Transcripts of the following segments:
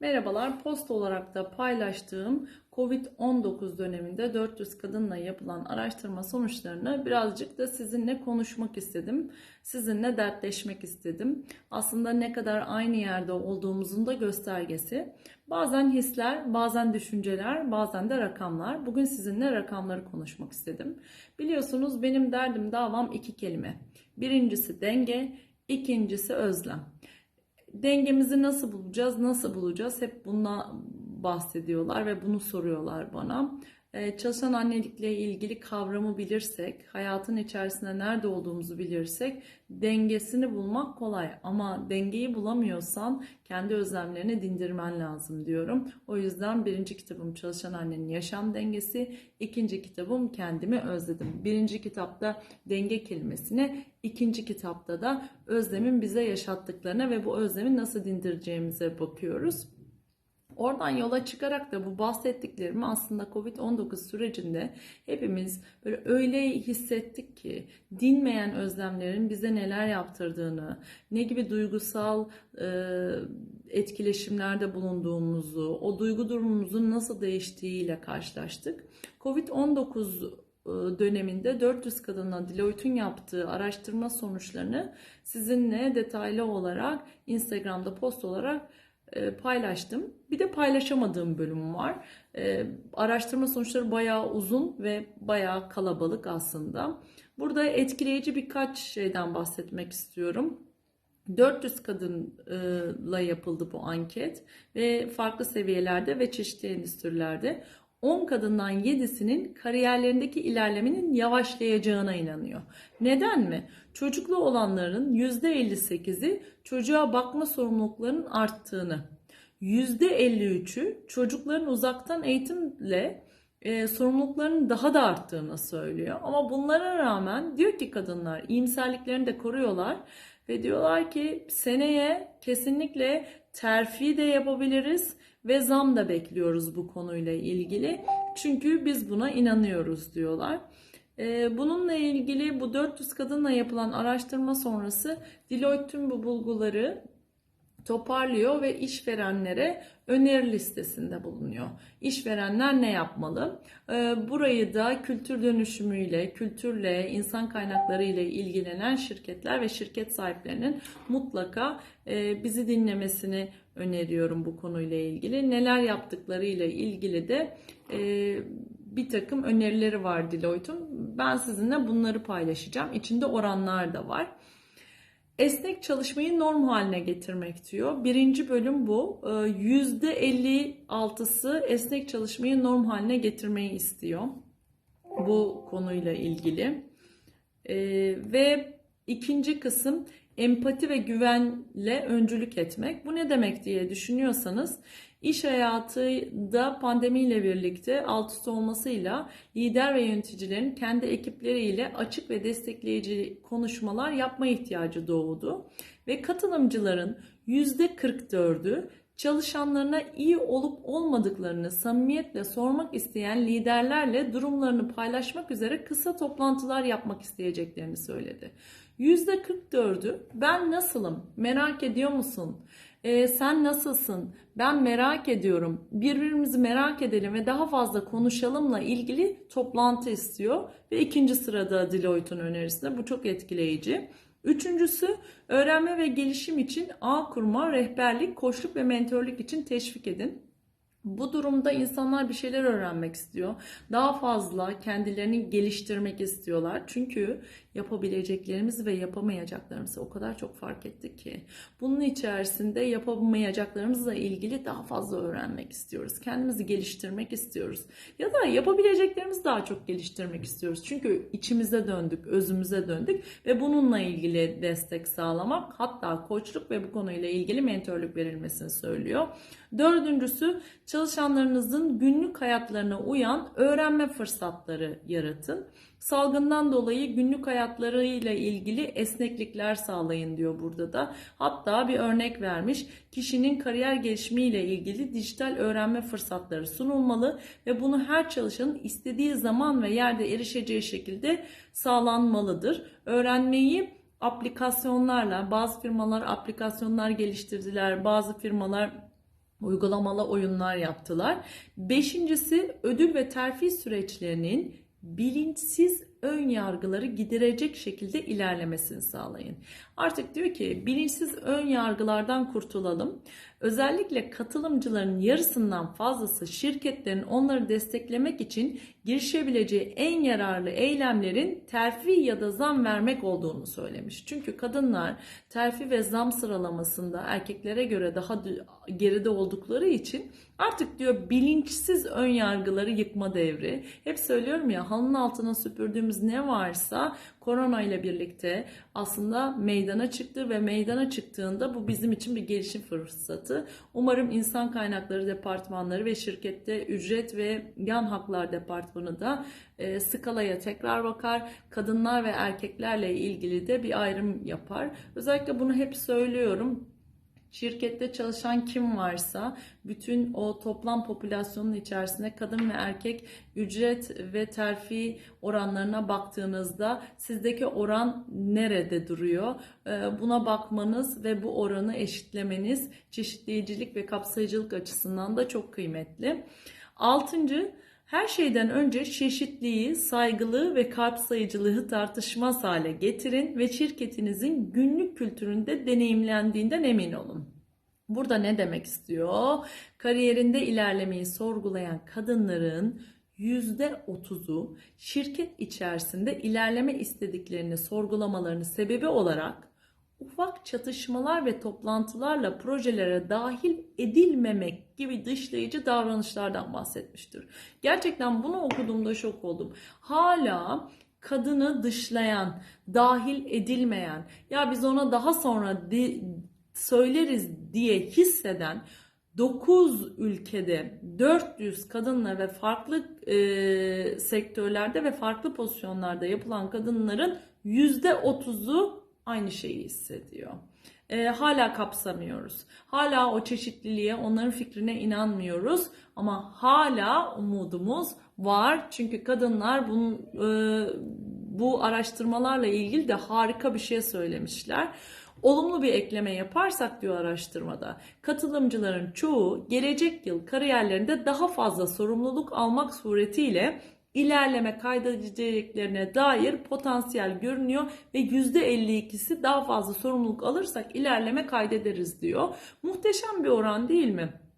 Merhabalar, post olarak da paylaştığım COVID-19 döneminde 400 kadınla yapılan araştırma sonuçlarını birazcık da sizinle konuşmak istedim. Sizinle dertleşmek istedim. Aslında ne kadar aynı yerde olduğumuzun da göstergesi. Bazen hisler, bazen düşünceler, bazen de rakamlar. Bugün sizinle rakamları konuşmak istedim. Biliyorsunuz benim derdim davam iki kelime. Birincisi denge, ikincisi özlem dengemizi nasıl bulacağız, nasıl bulacağız hep bundan bahsediyorlar ve bunu soruyorlar bana. Ee, çalışan annelikle ilgili kavramı bilirsek, hayatın içerisinde nerede olduğumuzu bilirsek dengesini bulmak kolay. Ama dengeyi bulamıyorsan kendi özlemlerini dindirmen lazım diyorum. O yüzden birinci kitabım Çalışan Annenin Yaşam Dengesi, ikinci kitabım Kendimi Özledim. Birinci kitapta denge kelimesine, ikinci kitapta da özlemin bize yaşattıklarına ve bu özlemi nasıl dindireceğimize bakıyoruz. Oradan yola çıkarak da bu bahsettiklerimi aslında Covid-19 sürecinde hepimiz böyle öyle hissettik ki dinmeyen özlemlerin bize neler yaptırdığını, ne gibi duygusal e, etkileşimlerde bulunduğumuzu, o duygu durumumuzun nasıl değiştiğiyle karşılaştık. Covid-19 döneminde 400 kadına Deloitte'un yaptığı araştırma sonuçlarını sizinle detaylı olarak Instagram'da post olarak e, paylaştım. Bir de paylaşamadığım bölüm var. E, araştırma sonuçları bayağı uzun ve bayağı kalabalık aslında. Burada etkileyici birkaç şeyden bahsetmek istiyorum. 400 kadınla yapıldı bu anket ve farklı seviyelerde ve çeşitli endüstrilerde 10 kadından 7'sinin kariyerlerindeki ilerlemenin yavaşlayacağına inanıyor. Neden mi? Çocuklu olanların %58'i çocuğa bakma sorumluluklarının arttığını, %53'ü çocukların uzaktan eğitimle e, sorumluluklarının daha da arttığını söylüyor. Ama bunlara rağmen diyor ki kadınlar iyimserliklerini de koruyorlar ve diyorlar ki seneye kesinlikle terfi de yapabiliriz ve zam da bekliyoruz bu konuyla ilgili. Çünkü biz buna inanıyoruz diyorlar. Ee, bununla ilgili bu 400 kadınla yapılan araştırma sonrası Deloitte bu bulguları toparlıyor ve işverenlere öneri listesinde bulunuyor. İşverenler ne yapmalı? Ee, burayı da kültür dönüşümüyle, kültürle, insan kaynakları ile ilgilenen şirketler ve şirket sahiplerinin mutlaka e, bizi dinlemesini öneriyorum bu konuyla ilgili. Neler yaptıkları ile ilgili de e, bir takım önerileri var Deloitte'un. Ben sizinle bunları paylaşacağım. İçinde oranlar da var. Esnek çalışmayı norm haline getirmek diyor. Birinci bölüm bu. %56'sı ee, esnek çalışmayı norm haline getirmeyi istiyor. Bu konuyla ilgili. Ee, ve ikinci kısım empati ve güvenle öncülük etmek. Bu ne demek diye düşünüyorsanız iş hayatında pandemiyle birlikte alt üst olmasıyla lider ve yöneticilerin kendi ekipleriyle açık ve destekleyici konuşmalar yapma ihtiyacı doğdu. Ve katılımcıların %44'ü çalışanlarına iyi olup olmadıklarını samimiyetle sormak isteyen liderlerle durumlarını paylaşmak üzere kısa toplantılar yapmak isteyeceklerini söyledi. %44'ü ben nasılım merak ediyor musun? Ee, sen nasılsın? Ben merak ediyorum. Birbirimizi merak edelim ve daha fazla konuşalımla ilgili toplantı istiyor. Ve ikinci sırada Deloitte'un önerisinde bu çok etkileyici. Üçüncüsü öğrenme ve gelişim için ağ kurma, rehberlik, koçluk ve mentörlük için teşvik edin. Bu durumda insanlar bir şeyler öğrenmek istiyor. Daha fazla kendilerini geliştirmek istiyorlar. Çünkü yapabileceklerimiz ve yapamayacaklarımızı o kadar çok fark ettik ki. Bunun içerisinde yapamayacaklarımızla ilgili daha fazla öğrenmek istiyoruz. Kendimizi geliştirmek istiyoruz. Ya da yapabileceklerimizi daha çok geliştirmek istiyoruz. Çünkü içimize döndük, özümüze döndük ve bununla ilgili destek sağlamak hatta koçluk ve bu konuyla ilgili mentorluk verilmesini söylüyor. Dördüncüsü çalışanlarınızın günlük hayatlarına uyan öğrenme fırsatları yaratın. Salgından dolayı günlük hayatlarıyla ilgili esneklikler sağlayın diyor burada da. Hatta bir örnek vermiş. Kişinin kariyer gelişimiyle ilgili dijital öğrenme fırsatları sunulmalı ve bunu her çalışanın istediği zaman ve yerde erişeceği şekilde sağlanmalıdır. Öğrenmeyi aplikasyonlarla bazı firmalar aplikasyonlar geliştirdiler. Bazı firmalar uygulamalı oyunlar yaptılar. Beşincisi ödül ve terfi süreçlerinin bilinçsiz ön yargıları giderecek şekilde ilerlemesini sağlayın. Artık diyor ki bilinçsiz ön yargılardan kurtulalım. Özellikle katılımcıların yarısından fazlası şirketlerin onları desteklemek için girişebileceği en yararlı eylemlerin terfi ya da zam vermek olduğunu söylemiş. Çünkü kadınlar terfi ve zam sıralamasında erkeklere göre daha geride oldukları için artık diyor bilinçsiz ön yargıları yıkma devri. Hep söylüyorum ya halının altına süpürdüğümüz ne varsa korona ile birlikte aslında meydana çıktı ve meydana çıktığında bu bizim için bir gelişim fırsatı. Umarım insan kaynakları departmanları ve şirkette ücret ve yan haklar departmanı da e, skalaya tekrar bakar. Kadınlar ve erkeklerle ilgili de bir ayrım yapar. Özellikle bunu hep söylüyorum. Şirkette çalışan kim varsa bütün o toplam popülasyonun içerisinde kadın ve erkek ücret ve terfi oranlarına baktığınızda sizdeki oran nerede duruyor? Ee, buna bakmanız ve bu oranı eşitlemeniz çeşitleyicilik ve kapsayıcılık açısından da çok kıymetli. Altıncı, her şeyden önce çeşitliği, saygılı ve kapsayıcılığı tartışmaz hale getirin ve şirketinizin günlük kültüründe deneyimlendiğinden emin olun. Burada ne demek istiyor? Kariyerinde ilerlemeyi sorgulayan kadınların %30'u şirket içerisinde ilerleme istediklerini sorgulamalarının sebebi olarak ufak çatışmalar ve toplantılarla projelere dahil edilmemek gibi dışlayıcı davranışlardan bahsetmiştir. Gerçekten bunu okuduğumda şok oldum. Hala kadını dışlayan, dahil edilmeyen, ya biz ona daha sonra di, söyleriz diye hisseden 9 ülkede 400 kadınla ve farklı e, sektörlerde ve farklı pozisyonlarda yapılan kadınların %30'u aynı şeyi hissediyor. E, hala kapsamıyoruz. Hala o çeşitliliğe, onların fikrine inanmıyoruz. Ama hala umudumuz var. Çünkü kadınlar bunun, e, bu araştırmalarla ilgili de harika bir şey söylemişler. Olumlu bir ekleme yaparsak diyor araştırmada, katılımcıların çoğu gelecek yıl kariyerlerinde daha fazla sorumluluk almak suretiyle ilerleme kaydedeceklerine dair potansiyel görünüyor ve %52'si daha fazla sorumluluk alırsak ilerleme kaydederiz diyor. Muhteşem bir oran değil mi?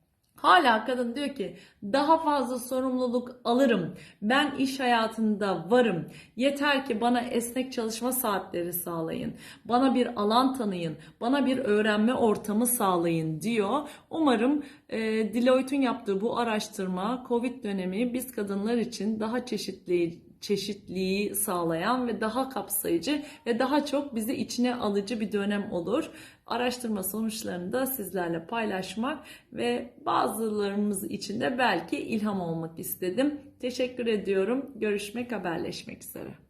Hala kadın diyor ki daha fazla sorumluluk alırım. Ben iş hayatında varım. Yeter ki bana esnek çalışma saatleri sağlayın. Bana bir alan tanıyın. Bana bir öğrenme ortamı sağlayın diyor. Umarım e, Deloitte'un yaptığı bu araştırma Covid dönemi biz kadınlar için daha çeşitli çeşitliği sağlayan ve daha kapsayıcı ve daha çok bizi içine alıcı bir dönem olur. Araştırma sonuçlarını da sizlerle paylaşmak ve bazılarımız için de belki ilham olmak istedim. Teşekkür ediyorum. Görüşmek, haberleşmek üzere.